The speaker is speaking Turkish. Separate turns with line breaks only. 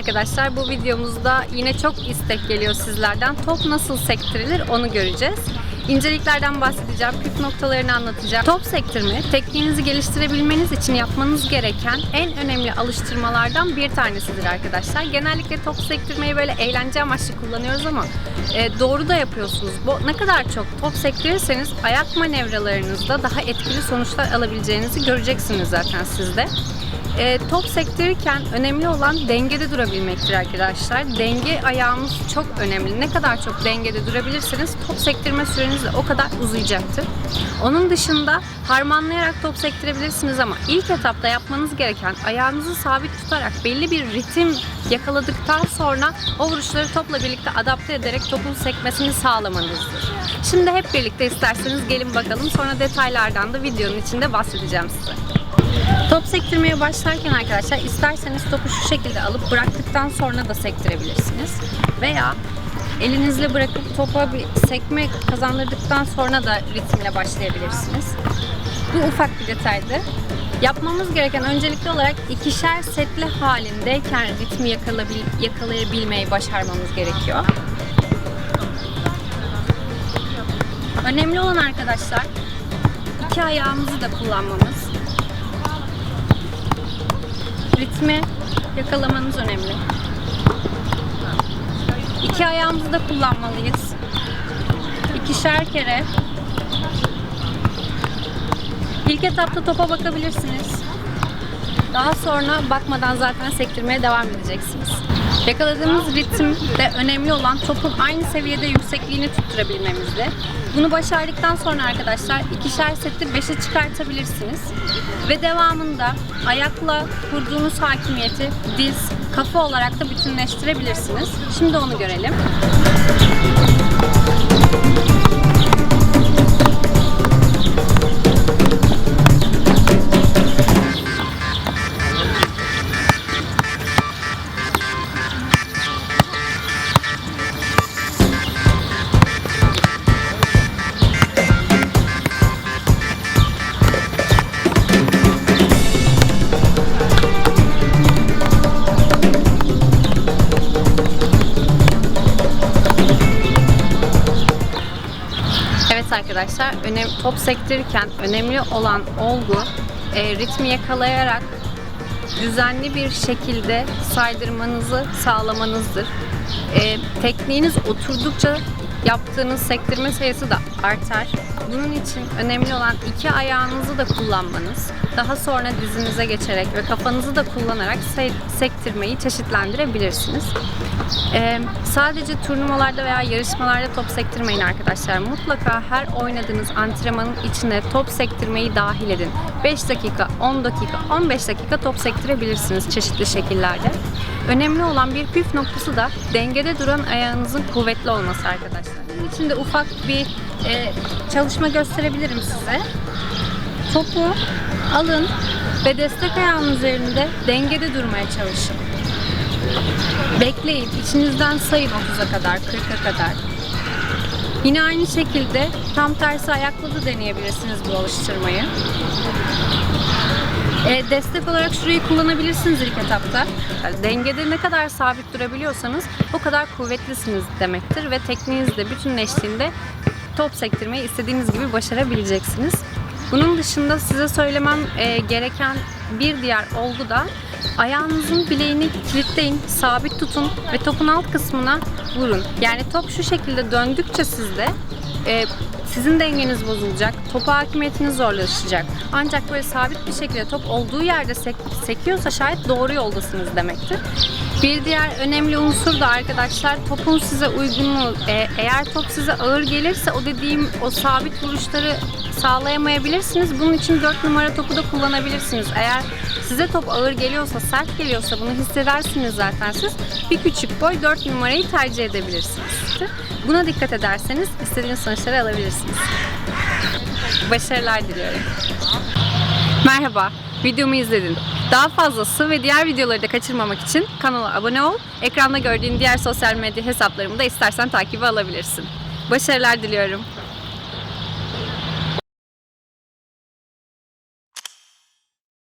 Arkadaşlar. Bu videomuzda yine çok istek geliyor sizlerden. Top nasıl sektirilir onu göreceğiz. İnceliklerden bahsedeceğim, püf noktalarını anlatacağım. Top sektirme, tekniğinizi geliştirebilmeniz için yapmanız gereken en önemli alıştırmalardan bir tanesidir arkadaşlar. Genellikle top sektirmeyi böyle eğlence amaçlı kullanıyoruz ama e, doğru da yapıyorsunuz. Bu ne kadar çok top sektirirseniz ayak manevralarınızda daha etkili sonuçlar alabileceğinizi göreceksiniz zaten sizde. E, top sektirirken önemli olan dengede durabilmektir arkadaşlar. Denge ayağımız çok önemli. Ne kadar çok dengede durabilirseniz top sektirme süreniz de o kadar uzayacaktır. Onun dışında harmanlayarak top sektirebilirsiniz ama ilk etapta yapmanız gereken ayağınızı sabit tutarak belli bir ritim yakaladıktan sonra o vuruşları topla birlikte adapte ederek topun sekmesini sağlamanızdır. Şimdi hep birlikte isterseniz gelin bakalım sonra detaylardan da videonun içinde bahsedeceğim size. Top sektirmeye başlarken arkadaşlar isterseniz topu şu şekilde alıp bıraktıktan sonra da sektirebilirsiniz. Veya elinizle bırakıp topa bir sekme kazandırdıktan sonra da ritimle başlayabilirsiniz. Bu ufak bir detaydı. Yapmamız gereken öncelikli olarak ikişer setli halindeyken ritmi yakalayabilmeyi başarmamız gerekiyor. Önemli olan arkadaşlar iki ayağımızı da kullanmamız ritmi yakalamanız önemli. İki ayağımızı da kullanmalıyız. İkişer kere. İlk etapta topa bakabilirsiniz. Daha sonra bakmadan zaten sektirmeye devam edeceksiniz. Yakaladığımız ritim de önemli olan topun aynı seviyede yüksekliğini tutturabilmemizde. Bunu başardıktan sonra arkadaşlar ikişer seti 5'e çıkartabilirsiniz. Ve devamında ayakla kurduğunuz hakimiyeti diz, kafa olarak da bütünleştirebilirsiniz. Şimdi onu görelim. Arkadaşlar, önem, top sektirirken önemli olan olgu e, ritmi yakalayarak düzenli bir şekilde saydırmanızı sağlamanızdır. E, tekniğiniz oturdukça yaptığınız sektirme sayısı da artar. Bunun için önemli olan iki ayağınızı da kullanmanız, daha sonra dizinize geçerek ve kafanızı da kullanarak se- sektirmeyi çeşitlendirebilirsiniz. Ee, sadece turnuvalarda veya yarışmalarda top sektirmeyin arkadaşlar. Mutlaka her oynadığınız antrenmanın içine top sektirmeyi dahil edin. 5 dakika, 10 dakika, 15 dakika top sektirebilirsiniz çeşitli şekillerde. Önemli olan bir püf noktası da dengede duran ayağınızın kuvvetli olması arkadaşlar. Bunun için de ufak bir e, çalışma gösterebilirim size. Topu alın ve destek ayağının üzerinde dengede durmaya çalışın. Bekleyin. İçinizden sayın 30'a kadar, 40'a kadar. Yine aynı şekilde tam tersi ayakla da deneyebilirsiniz bu alıştırmayı. E, destek olarak şurayı kullanabilirsiniz ilk etapta. Dengede ne kadar sabit durabiliyorsanız o kadar kuvvetlisiniz demektir ve tekniğiniz de bütünleştiğinde top sektirmeyi istediğiniz gibi başarabileceksiniz. Bunun dışında size söylemem e, gereken bir diğer olgu da ayağınızın bileğini kilitleyin, sabit tutun ve topun alt kısmına vurun. Yani top şu şekilde döndükçe sizde e, sizin dengeniz bozulacak, topa hakimiyetiniz zorlaşacak. Ancak böyle sabit bir şekilde top olduğu yerde sek- sekiyorsa şayet doğru yoldasınız demektir. Bir diğer önemli unsur da arkadaşlar topun size uygunluğu. E, eğer top size ağır gelirse o dediğim o sabit vuruşları sağlayamayabilirsiniz. Bunun için 4 numara topu da kullanabilirsiniz. Eğer size top ağır geliyorsa, sert geliyorsa bunu hissedersiniz zaten siz. Bir küçük boy 4 numarayı tercih edebilirsiniz. Buna dikkat ederseniz istediğiniz sonuçları alabilirsiniz. Başarılar diliyorum. Merhaba, videomu izledin. Daha fazlası ve diğer videoları da kaçırmamak için kanala abone ol. Ekranda gördüğün diğer sosyal medya hesaplarımı da istersen takibe alabilirsin. Başarılar diliyorum.